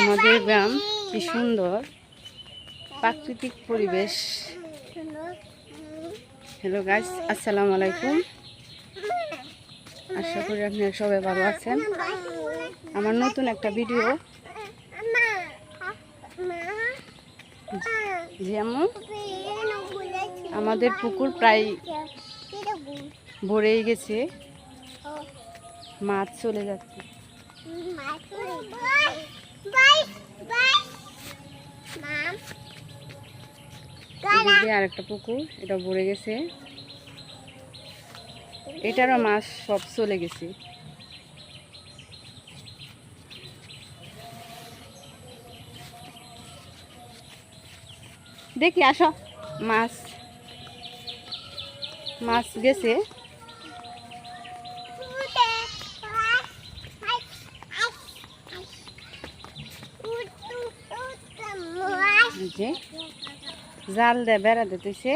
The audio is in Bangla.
আমাদের গ্রাম, কি সুন্দর। প্রাকৃতিক পরিবেশ। হ্যালো গাইস আসসালামু আলাইকুম। আশা করি আপনারা সবাই ভালো আছেন। আমার নতুন একটা ভিডিও। যেমন আমাদের পুকুর প্রায় ভরেই গেছে। মাছ চলে যাচ্ছে। এদিকে আর একটা পুকুর, এটা ভরে গেছে। এটারও মাছ সব চলে গেছে। দেখি, আসো। মাছ মাছ গেছে। যে জাল দিয়ে বেড়া দিতেছে।